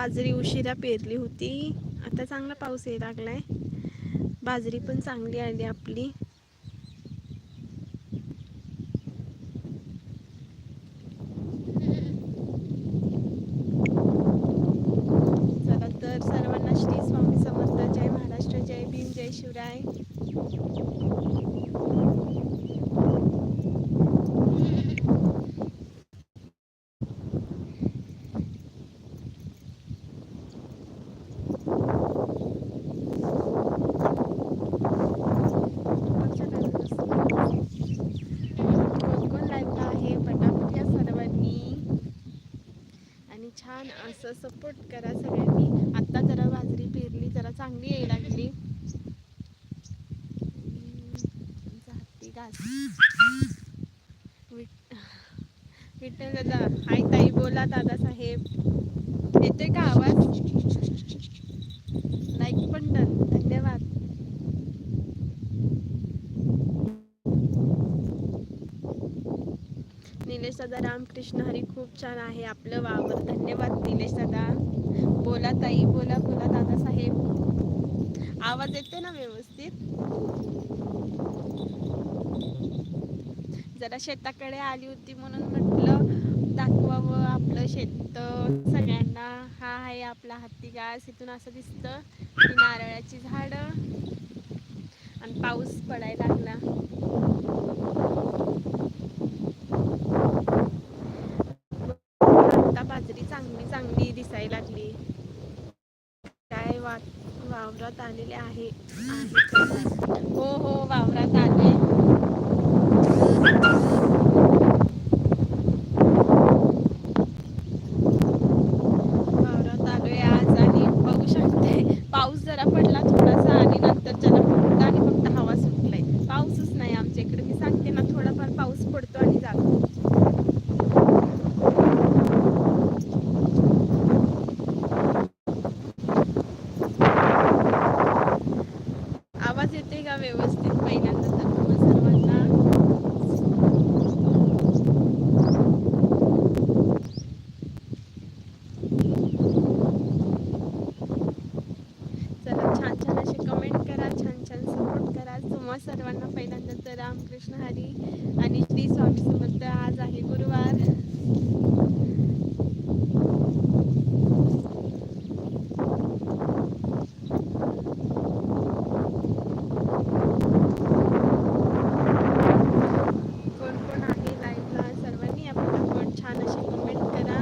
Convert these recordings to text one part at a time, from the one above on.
बाजरी उशिरा पेरली होती. आता चांगला पाऊस यायला लागलाय. बाजरी पण चांगली आली आपली चला तर सर्वांना श्री स्वामी समर्थ जय महाराष्ट्र जय भीम जय शिवराय कोण कोण लाईव्हला आहे पटापट या सर्वांनी आणि छान सपोर्ट करा सगळ्यांनी. आत्ता जरा बाजरी पेरली जरा चांगली यायला लागली. विठ्ठल दादा हाय ताई बोला दादा साहेब येतोय का आवाज? लाईक पण धन्यवाद. निलेश दादा रामकृष्ण हरी खूप छान आहे आपलं वाव. धन्यवाद निलेश दादा. बोला ताई बोला बोला दादा साहेब आवाज येते ना व्यवस्थित? जरा शेताकडे आली होती म्हणून म्हटलं दाखवावं आपलं शेत सगळ्यांना. हा आहे आपला हत्ती गास इथून असं दिसतं की नारळाची झाडं आणि पाऊस पडायला लागला आता बाजरी चांगली चांगली दिसायला लागली काय वा वावरात आलेले आहे. हो हो वावरात आले वावरात आलोय आज आणि बघू शकते पाऊस जरा पडला थोडासा आणि नंतर जरा फक्त आणि फक्त हवा सुटलाय पाऊसच नाही आमच्या इकडे मी सांगते ना थोडाफार पाऊस पडतो आणि जातो आवाज येते का व्यवस्थित पहिल्यांदा तर तुम्हा सर्वांना चला छान छान असे कमेंट करा छान छान सपोर्ट करा तुम्हा सर्वांना पहिल्यांदा तर रामकृष्ण हरी आणि श्री स्वामी समर्थ आज आहे गुरुवार कोण कोण आहे लाईव्हला सर्वांनी आपल्याला पण छान असे कमेंट करा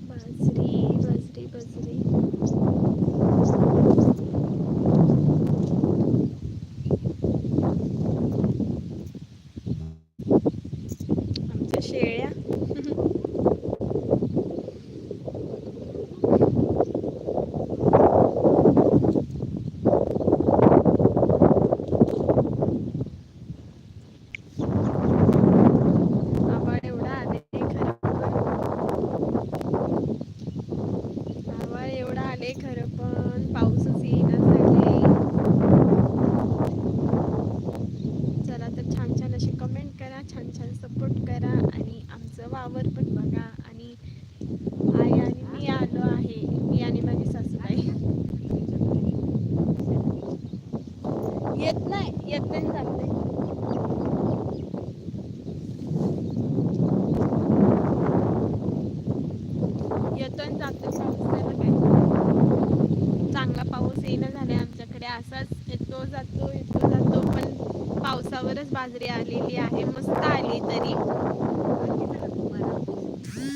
बाजरी बाजरी बाजरी आमच्या शेळ्या आभाळ एवढा आले खरं आभाळ एवढा आले खरं पण पाऊसच येईना झाले चला तर छान छान असे कमेंट करा छान छान सपोर्ट करा आणि आमचं वावर पण बघा आणि आई आणि मी आलो आहे मी आणि माझी सासूबाई येत नाही येत नाही चालते आणि जातो पाऊस चांगला पाऊस येणं झाले आमच्याकडे. असाच येतो जातो येतो जातो पण पावसावरच बाजरी आलेली आहे. मस्त आली तरी.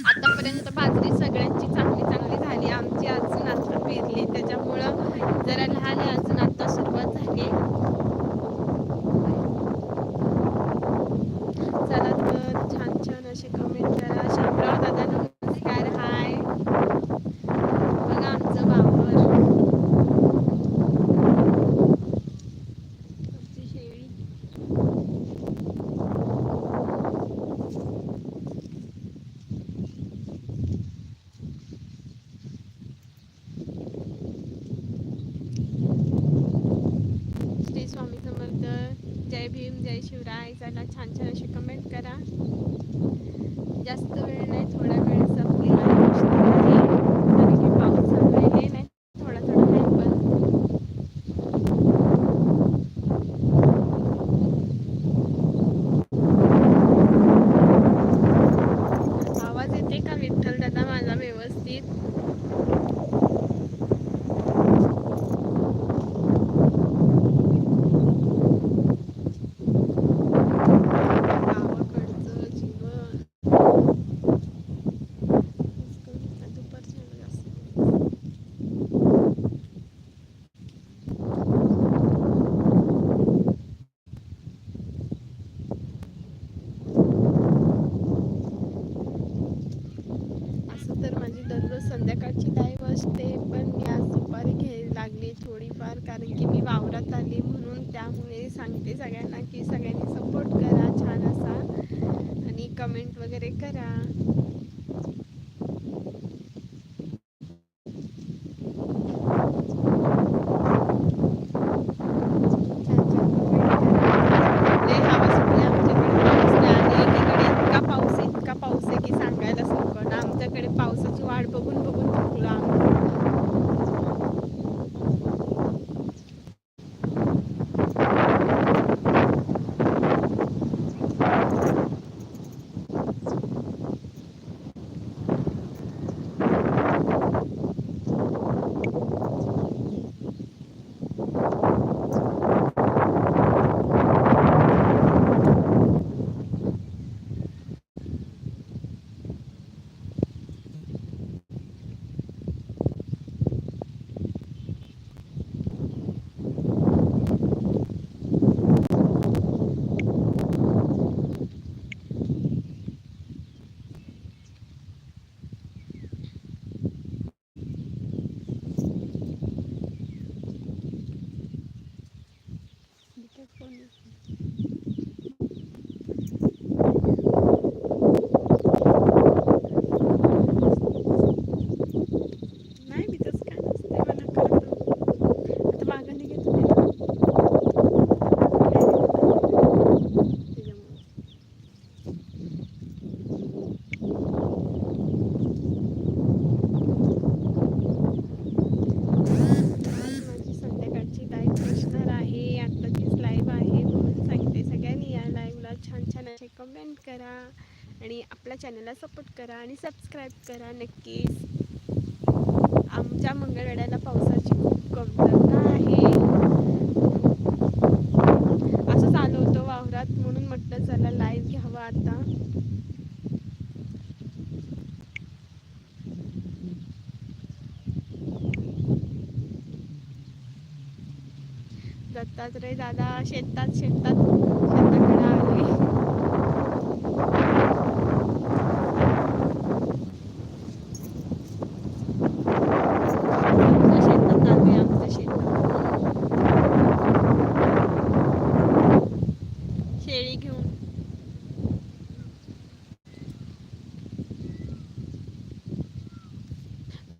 आतापर्यंत बाजरी सगळ्यांची चांगली चांगली झाली आमची अजून आता पेरली त्याच्यामुळं जरा लहान आहे अजून आता सुरुवात झाली चला तर छान छान असे कमेंट करा शामराव दादा नमस्कार हाय बघा आमचं वावर आमची शेळी जय भीम जय शिवराय. चला छान छान अशी कमेंट करा. जास्त वेळ नाही थोडा वेळ संपली आहे कारण की पाऊस चालू आहे हे नाही थोडा थोडा आहे पण आवाज येते का विठ्ठल दादा माझा व्यवस्थित गावाकडचं जीवन दुपारच्या वेळी असतं. असं तर माझी दररोज संध्याकाळची लाईव्ह असते पण मी आज दुपारी घ्यायला लागली थोडीफार कारण की मी वावरात आली म्हणून त्यामुळे सांगते सगळ्यांना की सगळ्यांनी सपोर्ट करा छान असा. आणि कमेंट वगैरे करा छान छान comment करा. लय हवा सुटली आमच्याकडे पाऊस नाही आणि एकीकडे इतका पाऊस आहे, इतका पाऊस आहे की सांगायलाच नको ना आमच्याकडे पावसाची वाट बघून बघून थकलो आम्ही नाही मी तसं काय नसते मला कळतं आता मागं निघत होते ना. त्याच्यामुळे. आज माझी संध्याकाळची लाईव्ह असणार आहे आत्ताचीच लाईव्ह आहे म्हणून सांगते सगळ्यांनी या लाईव्हला छान छान असे कमेंट करा आणि आपल्या चॅनलला सपोर्ट करा आणि सबस्क्राईब करा नक्कीच. आमच्या मंगळवेड्याला पावसाची खूप कमतरता आहे. असं चालू होतं वावरात म्हणून म्हटलं चला लाईव्ह घ्यावा आता. दत्तात्रय दादा शेतात शेतात शेताकडे आले आमच्या शेतात आलोय आमच्या शेतात शेळी घेऊन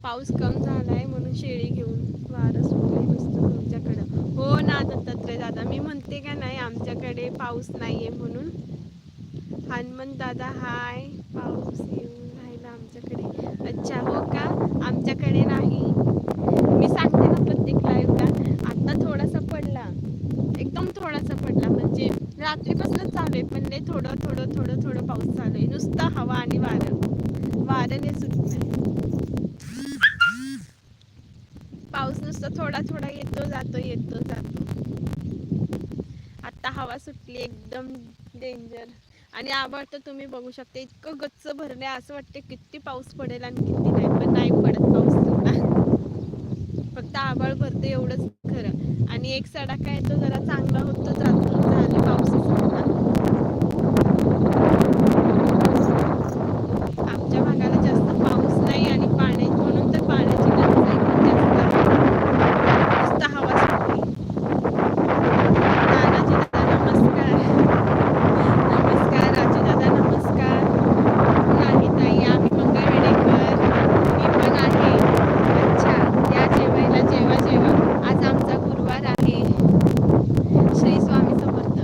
पाऊस कम झालाय म्हणून शेळी घेऊन वारं सुटलंय नुसतं तुमच्याकडं हो ना दत्तात्रय दादा. मी म्हणते का नाही आमच्याकडे पाऊस नाहीये म्हणून. हनुमंत दादा हाय. पाऊस येऊन राहिला आमच्याकडे. अच्छा हो का? आमच्याकडे नाही. मी सांगते ना प्रत्येक लाईव्हला आता थोडासा पडला. एकदम थोडासा पडला. म्हणजे रात्रीपासून चालू आहे पण नाही थोडं थोडं थोडं थोडं पाऊस चालू आहे. नुसतं हवा आणि वारं. वाऱ्याने सुट नाही. पाऊस नुसतं थोडा थोडा येतो जातो येतो जातो. हवा सुटली एकदम डेंजर आणि आभाळ तर तुम्ही बघू शकता इतकं गच्च भरलंय. असं वाटते किती पाऊस पडेल आणि किती नाही पण नाही पडत पाऊस तेवढा. फक्त आभाळ भरते एवढंच खरं. आणि एक सडाका येतो जरा चांगला होतो जातो झालं पाऊस आमच्या भागाला जास्त पाऊस नाही आणि पाणी म्हणून तर पाण्याची टंचाई पण जास्त आहे. नुसतं हवा सुटली नानाजी दादा नमस्कार नमस्कार राजू दादा नमस्कार नाही ताई आम्ही मंगळवेडेकर मी पण आहे अच्छा या जेवायला जेवा जेवा आज आमचा गुरुवार आहे श्री स्वामी समर्थ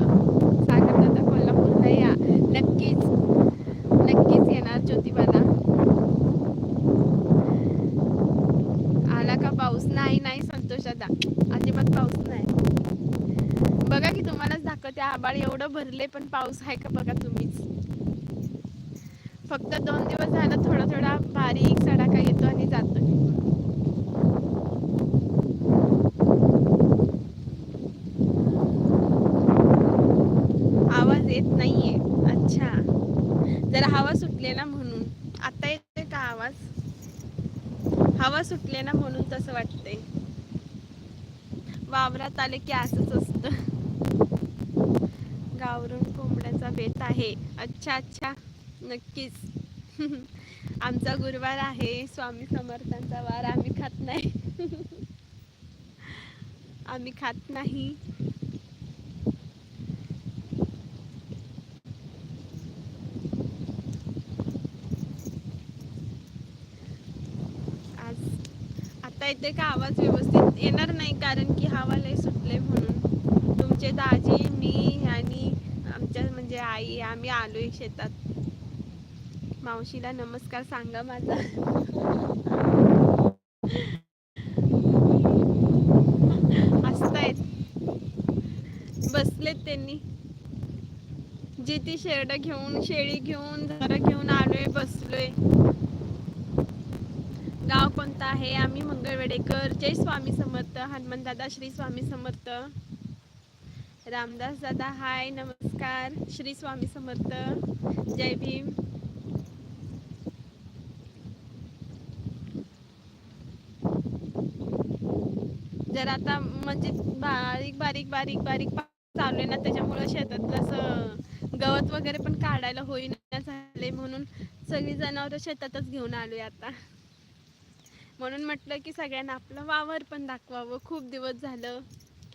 दादा अजिबात पाऊस नाही बघा की तुम्हालाच दाखवते आबाळ एवढं भरले पण पाऊस आहे का बघा तुम्हीच. फक्त दोन दिवस झालं थोडा थोडा बारीक सडाका येतो आणि जातो आवाज येत नाहीये. अच्छा. जरा हवा सुटले ना म्हणून. आता येते का आवाज? हवा सुटले ना म्हणून तसं वाटतंय. वावरात आले की असंच असतं. गावरून कोंबड्याचा बेत आहे. अच्छा अच्छा. नक्कीच. आमचा गुरुवार आहे. स्वामी समर्थांचा वार. आम्ही खात नाही. आम्ही खात नाही. आज आता इथे का आवाज व्यवस्थित येणार नाही? कारण की हवा लय सुटले म्हणून. आमचे दाजी मी आणि आमच्या म्हणजे आई आम्ही आलोय शेतात. मावशीला नमस्कार सांगा माझा. असतायत बसलेत त्यांनी. जी ती शेरड घेऊन शेळी घेऊन घर घेऊन आलोय बसलोय. गाव कोणतं आहे? आम्ही मंगळवेडेकर. जय स्वामी समर्थ. हनुमान दादा श्री स्वामी समर्थ. रामदास दादा हाय नमस्कार. श्री स्वामी समर्थ. जय भीम. जर आता म्हणजे बारीक बारीक बारीक बारीक चालू आहे ना त्याच्यामुळं शेतातलं असं गवत वगैरे पण काढायला होईना झाले म्हणून सगळी जनावरं शेतातच घेऊन आलोय आता. म्हणून म्हटलं की सगळ्यांना आपलं वावर पण दाखवावं. खूप दिवस झालं.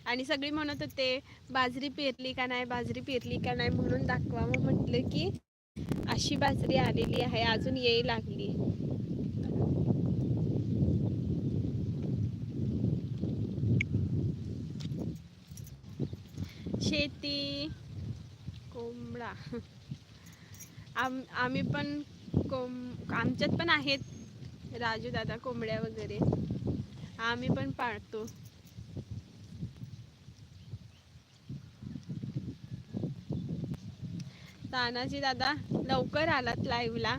आणि सगळी म्हणत होते बाजरी पेरली का नाही बाजरी पेरली का नाही? म्हणून दाखवा मग म्हटलं की अशी बाजरी आलेली आहे अजून येई लागली. शेती कोंबडा. आम आम्ही पण कोंब आमच्यात पण आहेत राजू दादा कोंबड्या वगैरे. आम्ही पण पाळतो. तानाजी दादा लवकर आलात लाईव्हला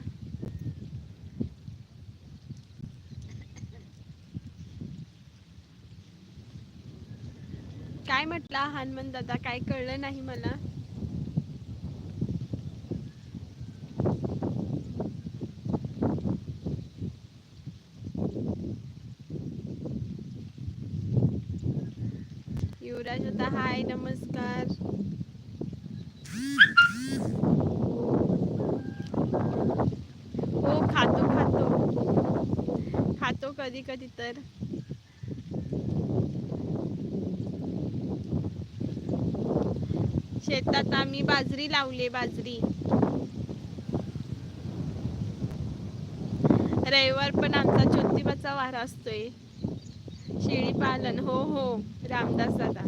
काय म्हटला हनुमान दादा? काय कळलं नाही मला? युवराज होता हाय नमस्कार हो खातो खातो खातो कधी कधी तर. शेतात आम्ही बाजरी लावली बाजरी. रविवार पण आमचा ज्योतिबाचा वारा असतोय. शेळी पालन हो हो रामदास दादा.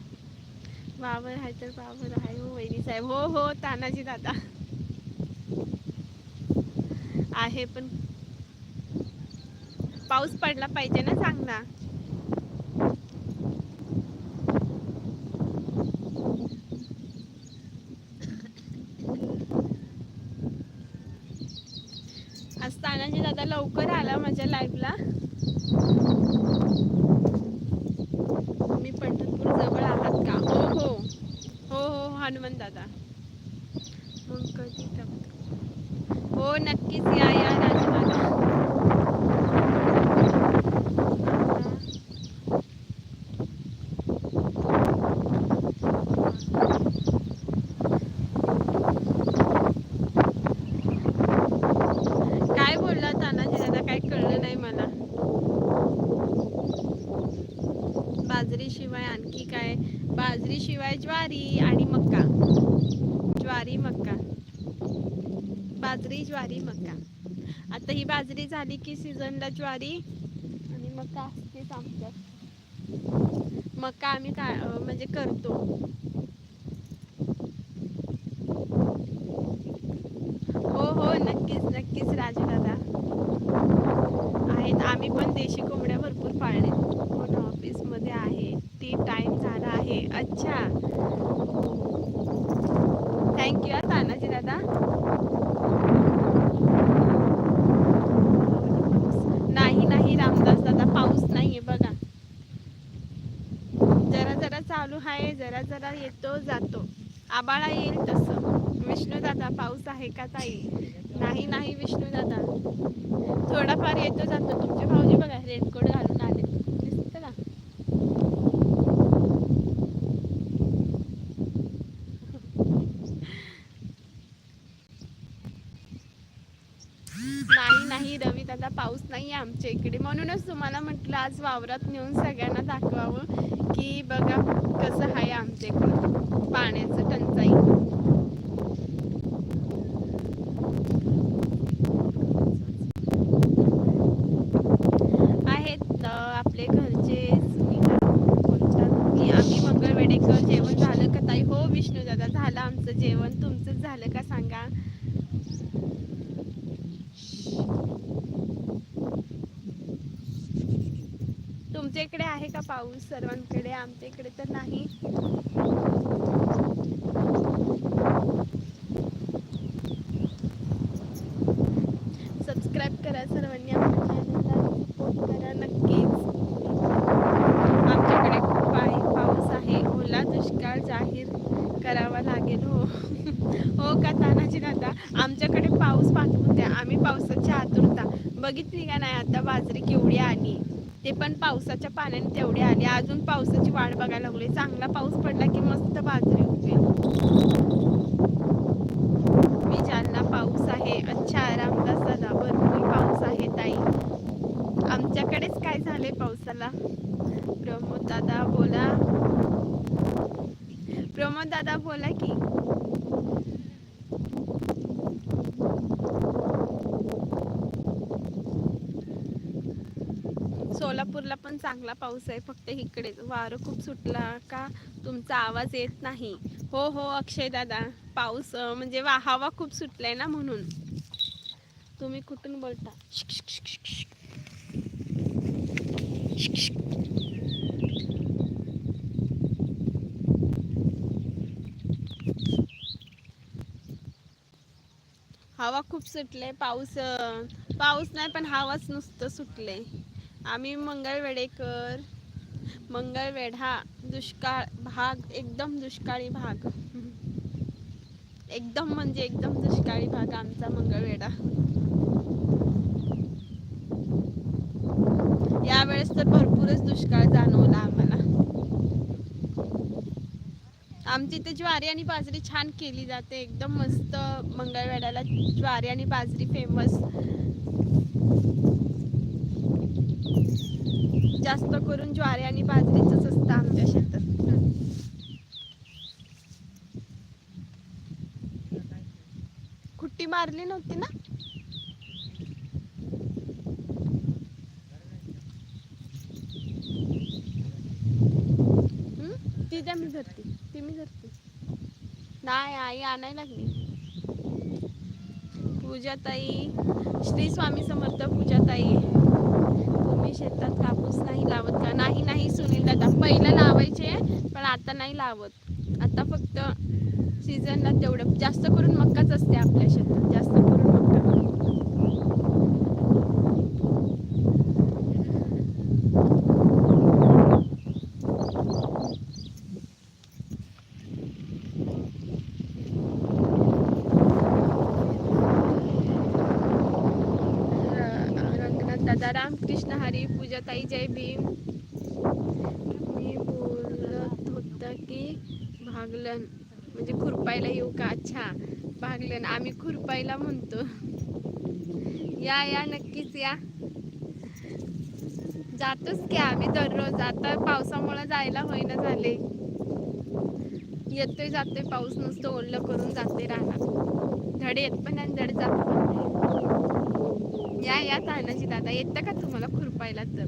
वावर आहे तर वावर आहे हो वहिनी साहेब. हो हो तानाजी दादा. आहे पण पाऊस पडला पाहिजे ना चांगला. आज तानाजी दादा लवकर आला माझ्या लाईफला तुम्ही पंढरपूर जवळ आहात का? हो हो. हो हो हनुमान दादा. मग कधी हो नक्कीच या या राजू दादा काय बोलला तानाजी दादा काय कळलं नाही मला बाजरी शिवाय आणखी काय बाजरी शिवाय ज्वारी आणि मक्का ज्वारी मक्का बाजरी ज्वारी मक्का आता ही बाजरी झाली की सीझनला ज्वारी आणि मका असतेच आमच्यात. मक्का आम्ही का म्हणजे करतो. हो हो नक्कीच नक्कीच राजू दादा आहेत आम्ही पण देशी कोंबड्या भरपूर पाळले ऑफिसमध्ये आहे ती टाइम झाला आहे. अच्छा. थँक्यू तानाजी दादा नाही नाही रामदास दादा पाऊस नाहीये बघा जरा जरा चालू आहे जरा जरा येतो जातो. आबाळा येईल तसं. विष्णू दादा पाऊस आहे का ताई? नाही नाही विष्णू दादा. थोडाफार येतो जातो. तुमचे भाऊजी बघा रेनकोट घालून आले. दिसतं नाही नाही रवी दादा पाऊस नाही आहे आमच्या इकडे. म्हणूनच तुम्हाला म्हटलं आज वावरात नेऊन सगळ्यांना दाखवावं की बघा कसं आहे आमच्या इकडं पाण्याचं टंचाई आहेत अ, आपले घरचे सुनीता बोलतात की आम्ही मंगळवेडेकर जेवण झालं का ताई हो विष्णू दादा झालं आमचं जेवण तुमचं झालं का सांगा? तुमच्या इकडे आहे का पाऊस? सर्वांकडे आमच्या इकडे तर नाही सबस्क्राईब करा सर्वांनी आपल्या चॅनलला सपोर्ट करा नक्कीच आमच्याकडे खूप आहे पाऊस आहे ओला दुष्काळ जाहीर करावा लागेल हो हो का तानाजी दादा आमच्याकडे पाऊस पाठवून द्या आम्ही पावसाची आतुरता बघितली का नाही आता बाजरी केवढी आली ते पण पावसाच्या पाण्याने तेवढे आले. अजून पावसाची वाट बघायला लागली चांगला पाऊस पडला की मस्त बाजरी उगवेल मी ज्यांना पाऊस आहे अच्छा आरामदास झाला भरपूर पाऊस आहे ताई. आमच्याकडेच काय झाले पावसाला? प्रमोद दादा बोला. प्रमोद दादा बोला की सोलापूरला पण चांगला पाऊस आहे फक्त इकडे वारं खूप सुटला का तुमचा आवाज येत नाही. हो हो अक्षय दादा पाऊस म्हणजे वा हवा खूप सुटलाय ना म्हणून. तुम्ही कुठून बोलता? हवा खूप सुटले पाऊस पाऊस नाही पण हवाच नुसतं सुटले आम्ही मंगळवेडेकर मंगळवेढा दुष्काळ भाग एकदम दुष्काळी भाग. एकदम म्हणजे एकदम दुष्काळी भाग आमचा मंगळवेढा. यावेळेस तर भरपूरच दुष्काळ जाणवला आम्हाला. आमची इथे ज्वारी आणि बाजरी छान केली जाते. एकदम मस्त मंगळवेढ्याला ज्वारी आणि बाजरी फेमस जास्त करून ज्वारी आणि बाजरीच असतं आमच्या शेतात. खुट्टी मारली नव्हती ना? ती द्या मी धरते. ती मी धरते. नाही आई आणायला लागली. पूजाताई श्री स्वामी समर्थ पूजाताई. तुम्ही शेतात कापूस नाही लावत का? नाही नाही सुनील दादा. पहिलं लावायचे पण आता नाही लावत. आता फक्त सीझनला तेवढं. जास्त करून मक्काच असते आपल्या शेतात. जास्त करून मक्का र- रंगनाथ दादा रामकृष्ण हरी पूजाताई जय भीम मी बोलत होतं की भागलन म्हणजे खुरपायला येऊ का अच्छा भागलन आम्ही खुरपायला म्हणतो या या नक्कीच या जातोच की आम्ही दररोज. आता पावसामुळे जायला होईना झाले. येतोय जातोय. पाऊस नुसतं ओल्लं करून जाते राहणार धड येत पण आणि धड जात पण नाही. या या तानाजी दादा येतं का तुम्हाला खुरपायला तर?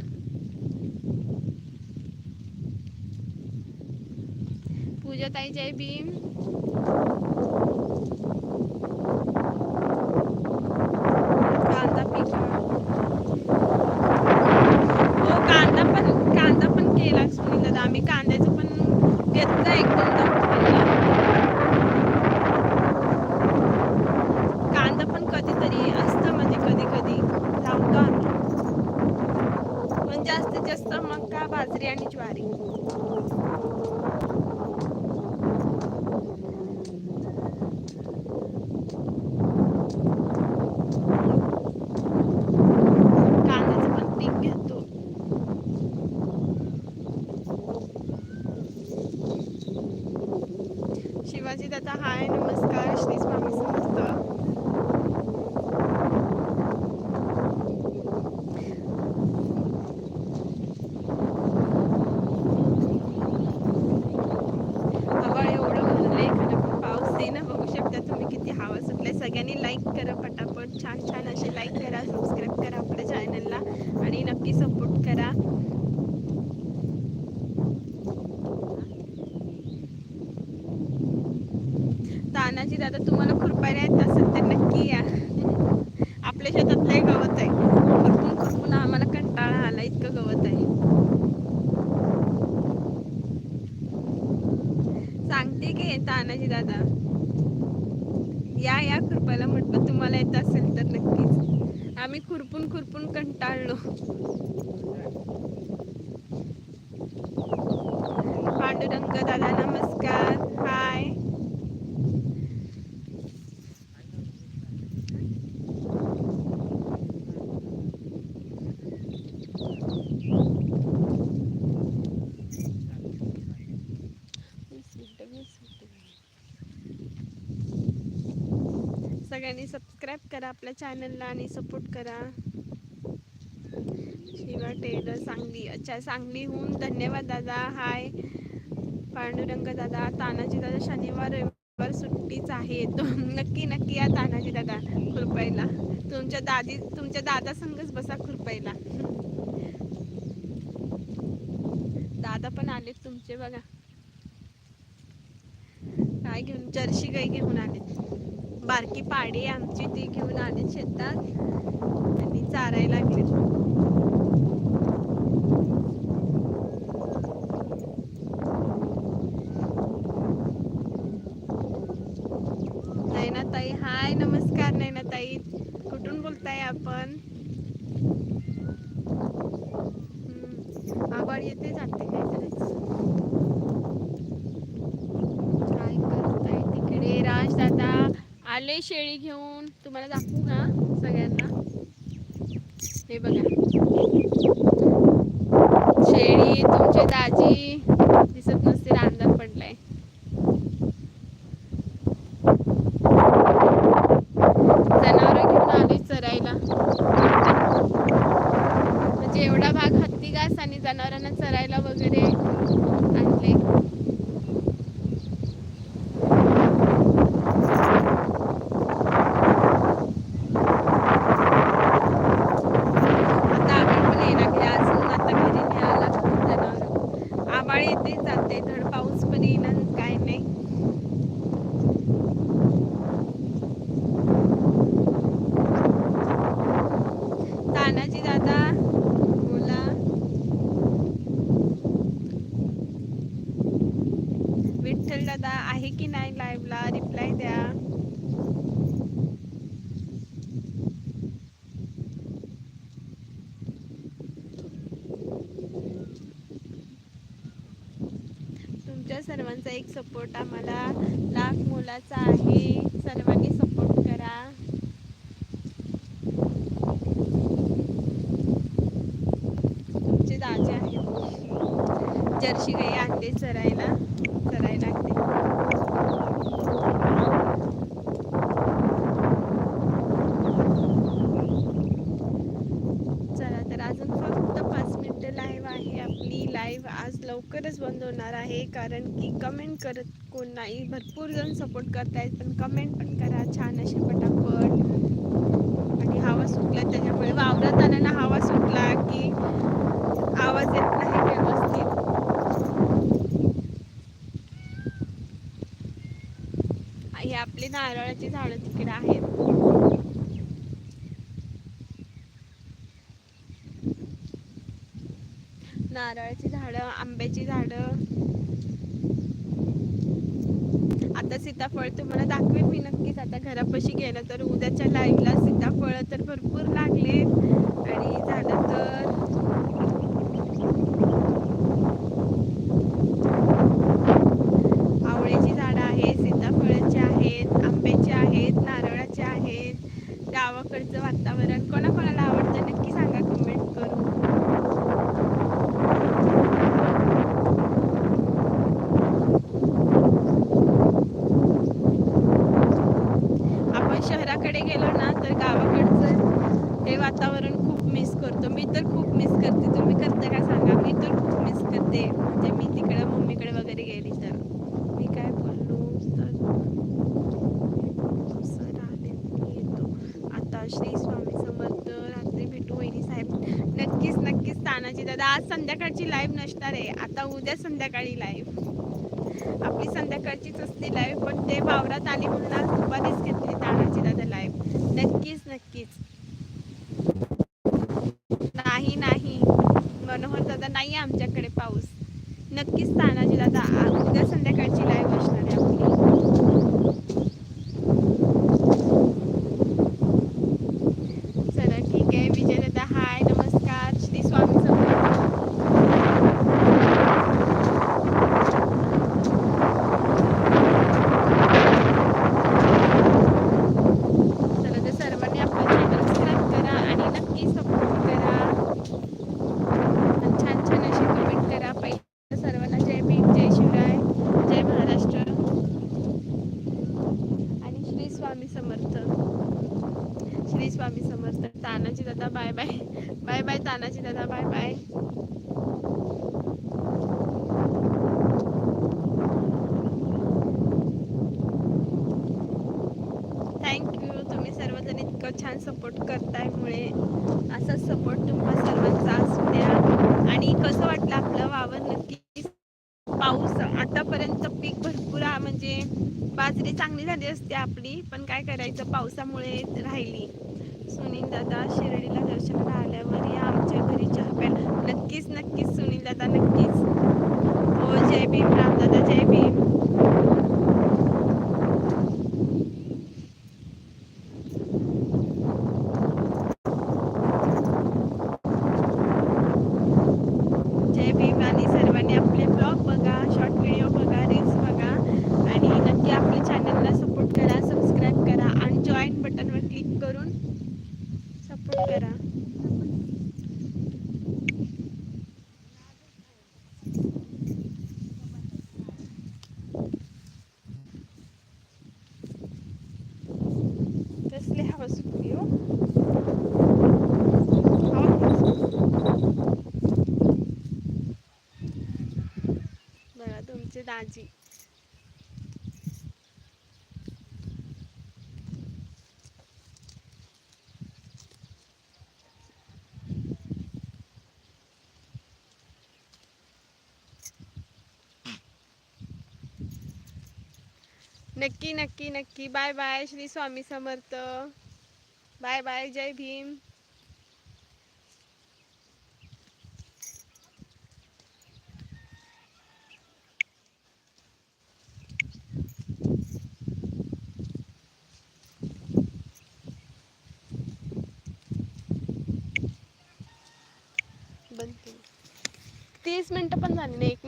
पूजाताई जय भीम कांदा पिका हो कांदा पण कांदा पण केला सुनील दादा आम्ही कांद्याचं पण घेत कांद्याचं पण पीक घेतो शिवाजी दादा हाय नमस्कार श्री स्वामी समर्थ आभाळ एवढं भरलंय खरं पण पाऊस येईना बघू शकता तुम्ही किती हवा सुटलाय सगळ्यांनी लाईक करा पटापट छान छान असे लाईक करा सबस्क्राईब करा आपल्या चॅनलला आणि नक्की सपोर्ट करा तानाजी दादा तुम्हाला खुरपायला येत असेल तर नक्की या आपल्या शेतात लय गवत आहे खुरपून खुरपून आम्हाला कंटाळा आला इतकं गवत आहे सांगते की तानाजी दादा या या खुरपायला म्हटलं तुम्हाला येत असेल तर नक्कीच आम्ही खुरपून खुरपून कंटाळलो पांडुरंग दादा नमस्कार हाय वीस मिनिटं, वीस मिनिटं. सगळ्यांनी सबस्क्राईब करा आपल्या चॅनलला आणि सपोर्ट करा. शिवा टेलर सांगली. अच्छा सांगलीहून धन्यवाद दादा. हाय पांडुरंग दादा तानाजी दादा शनिवार रविवार सुट्टीच आहे नक्की नक्की या तानाजी दादा खुरपायला तुमच्या दादी तुमच्या दादा संगच बसा खुरपायला दादा पण आलेत तुमचे बघा. काय घेऊन जर्शी गाई घेऊन आलेत. बारकी पाडी आहे आमची ती घेऊन आले शेतात. आणि चारायला लागले नैनाताई हाय नमस्कार नैनाताई. कुठून बोलताय आपण हम्म, आभाळ येते जाते काय करायचं काय करताय तिकडे राज दादा आले शेळी घेऊन तुम्हाला दाखवू का सगळ्यांना? हे बघा शेळी तुमचे दाजी दिसत नसतील अंधार पडलाय जनावर घेऊन आले चरायला म्हणजे एवढा भाग हत्ती घास आणि जनावरांना चरायला वगैरे आणले आता आभाळ पण यायला लागले अजून आता घरी न्यायला लागतं जनावर आभाळ येते जाते धड पाऊस पण येणार काय नाही तानाजी दादा बोला विठ्ठल दादा आहे की नाही लाईव्हला रिप्लाय द्या तुमच्या सर्वांचा एक सपोर्ट आम्हाला लाख मोलाचा आहे सर्वांनी सपोर्ट करा तुमचे दाजे आहेत जर्शी गाई आणते चरायला चरायला लागते चला तर अजून फक्त पाच मिनिटं लाईव्ह आहे आपली लाईव्ह आज बंद होणार आहे कारण की कमेंट करत कोण नाही. भरपूर जण सपोर्ट करतायत पण कमेंट पण करा. छान असे पटापट. आणि हवा सुटला त्याच्यामुळे वावरात जाताना हवा सुटला की आवाज येत नाही व्यवस्थित. हे आपली नारळाची झाडं तिकडे आहेत नारळाची झाडं आंब्याची झाडं आता सीताफळ तुम्हाला दाखवेन मी नक्कीच. आता घरापाशी गेलं तर उद्याच्या लाईव्हला सीताफळ तर भरपूर लागले आणि झालं तर दादा आज संध्याकाळची लाईव्ह नसणार आहे आता उद्या संध्याकाळी लाईव्ह आपली संध्याकाळचीच असते लाईव्ह पण ते वावरात आली म्हणून आज दुपारीच घेतली तानाची दादा लाईव्ह नक्कीच नक्कीच नाही नाही मनोहर दादा नाही आहे आमच्याकडे पाऊस. नक्कीच तानाजी दादा उद्या संध्याकाळची लाईव्ह असणार आहे आपली चला ठीक आहे विजय दादा हाय नमस्कार श्री स्वामी समर्थ चला तर सर्वांनी आपलं चॅनल सबस्क्राईब करा आणि नक्की सपोर्ट करा आणि छान छान अशी कमेंट करा पहिले सर्वांना जय भीम जय शिवराय जय महाराष्ट्र आणि श्री स्वामी समर्थ श्री स्वामी समर्थ तानाजी दादा bye bye bye bye Tanaji दादा बाय बाय थँक्यू तुम्ही सर्वजण इतकं छान सपोर्ट करताय मुळे सपोर्ट तुम्हा सर्वांचा असू द्या. आणि कसं वाटलं आपलं वावर नक्की पाऊस आतापर्यंत पीक भरपूर म्हणजे बाजरी चांगली झाली असते आपली पण काय करायचं? पावसामुळे राहिली. सुनील दादा शिर्डीला दर्शनाला आल्यावर या आमच्या घरी चहा प्यायला नक्कीच नक्कीच सुनील दादा नक्कीच. हो जय भीम राम दादा जय भीम जय भीम आणि सर्वांनी आपले ब्लॉग बघा शॉर्ट व्हिडिओ बघा रील्स बघा आणि नक्की आपल्या चॅनलला सपोर्ट करा सबस्क्राईब करा आणि जॉईन बटनवर क्लिक करून सपोर्ट करा कसली हवा सुटली हो हवा बघा तुमचे नक्की नक्की नक्की. Bye bye Shri Swami Samarth. Bye bye जय भीम. बंद केलं.